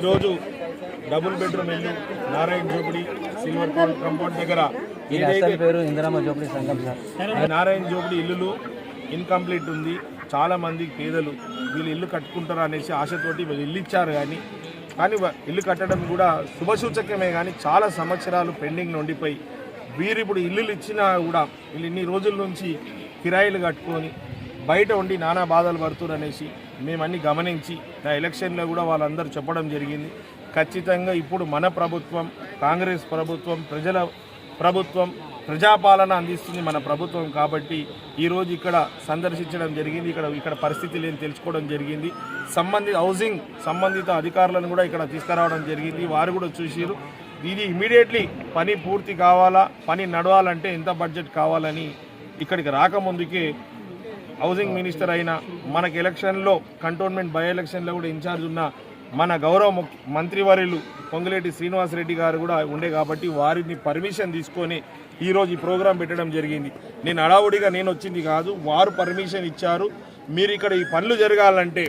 ఈరోజు double bedroom ఇల్లు Narayana జోపిడి silver compound దగ్గర పేరు ఇందిరమ్మ జోపిడి సంఘం సార్. నారాయణ జోపిడి ఇల్లులు ఇన్కంప్లీట్ ఉంది. చాలా మంది పేదలు వీళ్ళు ఇల్లు కట్టుకుంటారు అనేసి ఆశతోటి వీళ్ళు ఇల్లు ఇచ్చారు కానీ కానీ ఇల్లు కట్టడం కూడా శుభసూచకమే కానీ చాలా సంవత్సరాలు పెండింగ్ ఉండిపోయి వీరు ఇప్పుడు ఇల్లులు ఇచ్చినా కూడా వీళ్ళు ఇన్ని రోజుల నుంచి కిరాయిలు కట్టుకొని బయట ఉండి నానా బాధలు పడుతున్నారు అనేసి మేమన్నీ గమనించి నా ఎలక్షన్లో కూడా వాళ్ళందరూ చెప్పడం జరిగింది. ఖచ్చితంగా ఇప్పుడు మన ప్రభుత్వం కాంగ్రెస్ ప్రభుత్వం ప్రజల ప్రభుత్వం ప్రజాపాలన అందిస్తుంది మన ప్రభుత్వం కాబట్టి ఈరోజు ఇక్కడ సందర్శించడం జరిగింది. ఇక్కడ ఇక్కడ పరిస్థితి లేని తెలుసుకోవడం జరిగింది. సంబంధిత హౌసింగ్ సంబంధిత అధికారులను కూడా ఇక్కడ తీసుకురావడం జరిగింది. వారు కూడా చూసిరు ఇది ఇమీడియట్లీ పని పూర్తి కావాలా? పని నడవాలంటే ఎంత బడ్జెట్ కావాలని? ఇక్కడికి రాకముందుకే హౌసింగ్ మినిస్టర్ అయిన మనకి ఎలక్షన్లో కంటోన్మెంట్ బై ఎలక్షన్లో కూడా ఇన్ఛార్జ్ ఉన్న మన గౌరవ మంత్రివర్యులు పొంగులేటి శ్రీనివాసరెడ్డి గారు కూడా ఉండే కాబట్టి వారిని పర్మిషన్ తీసుకొని ఈరోజు ఈ ప్రోగ్రాం పెట్టడం జరిగింది. నేను అడావుడిగా నేను వచ్చింది కాదు వారు పర్మిషన్ ఇచ్చారు. మీరు ఇక్కడ ఈ పనులు జరగాలంటే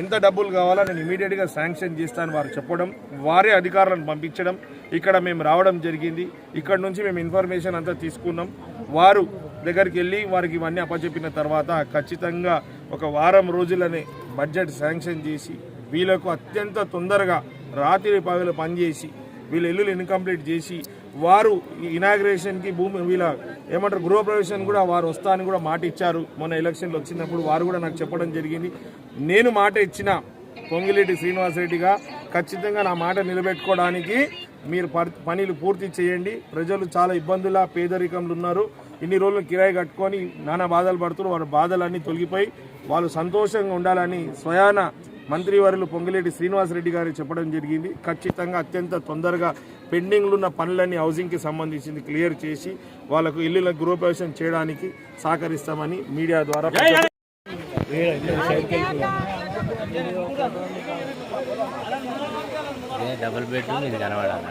ఎంత డబ్బులు కావాలో నేను ఇమీడియట్గా శాంక్షన్ చేస్తాను వారు చెప్పడం వారే అధికారులను పంపించడం ఇక్కడ మేము రావడం జరిగింది. ఇక్కడ నుంచి మేము ఇన్ఫర్మేషన్ అంతా తీసుకున్నాం. వారు దగ్గరికి వెళ్ళి వారికి ఇవన్నీ అప్పచెప్పిన తర్వాత ఖచ్చితంగా ఒక వారం రోజులనే బడ్జెట్ శాంక్షన్ చేసి వీళ్ళకు అత్యంత తొందరగా రాత్రి పగలు పనిచేసి వీళ్ళ ఇల్లులు ఇన్కంప్లీట్ చేసి వారు ఇనాగ్రేషన్కి భూమి వీళ్ళ ఏమంటారు గృహప్రవేశం కూడా వారు వస్తా అని కూడా మాట ఇచ్చారు. మొన్న ఎలక్షన్లు వచ్చినప్పుడు వారు కూడా నాకు చెప్పడం జరిగింది. నేను మాట ఇచ్చిన పొంగిరెడ్డి శ్రీనివాసరెడ్డిగా ఖచ్చితంగా నా మాట నిలబెట్టుకోవడానికి మీరు పనులు పూర్తి చేయండి. ప్రజలు చాలా ఇబ్బందుల పేదరికంలో ఉన్నారు. ఇన్ని రోజులు కిరాయి కట్టుకొని నానా బాధలు పడుతున్నారు. వారి బాధలన్నీ తొలగిపోయి వాళ్ళు సంతోషంగా ఉండాలని స్వయాన మంత్రివర్యులు పొంగిరెడ్డి శ్రీనివాసరెడ్డి గారు చెప్పడం జరిగింది. ఖచ్చితంగా అత్యంత తొందరగా పెండింగ్లు ఉన్న పనులన్నీ హౌసింగ్కి సంబంధించింది క్లియర్ చేసి వాళ్ళకు ఇల్లుల గృహప్రవేశం చేయడానికి సహకరిస్తామని మీడియా ద్వారా డబుల్ బెడ్రూమ్ ఇది కనబడాలి.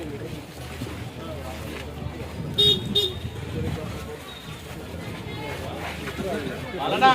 వలన